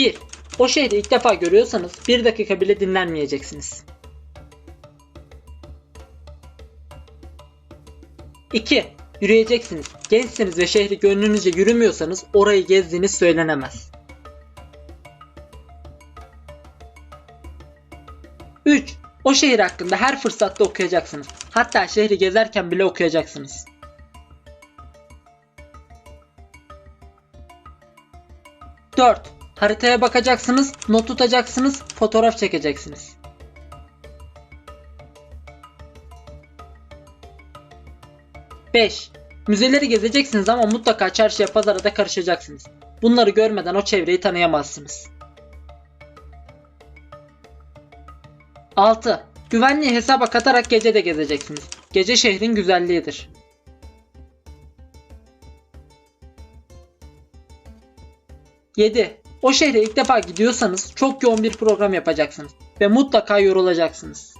1. O şehri ilk defa görüyorsanız 1 dakika bile dinlenmeyeceksiniz. 2. Yürüyeceksiniz. Gençsiniz ve şehri gönlünüzce yürümüyorsanız orayı gezdiğiniz söylenemez. 3. O şehir hakkında her fırsatta okuyacaksınız. Hatta şehri gezerken bile okuyacaksınız. 4. Haritaya bakacaksınız, not tutacaksınız, fotoğraf çekeceksiniz. 5. Müzeleri gezeceksiniz ama mutlaka çarşıya pazara da karışacaksınız. Bunları görmeden o çevreyi tanıyamazsınız. 6. Güvenliği hesaba katarak gece de gezeceksiniz. Gece şehrin güzelliğidir. 7. O şehre ilk defa gidiyorsanız çok yoğun bir program yapacaksınız ve mutlaka yorulacaksınız.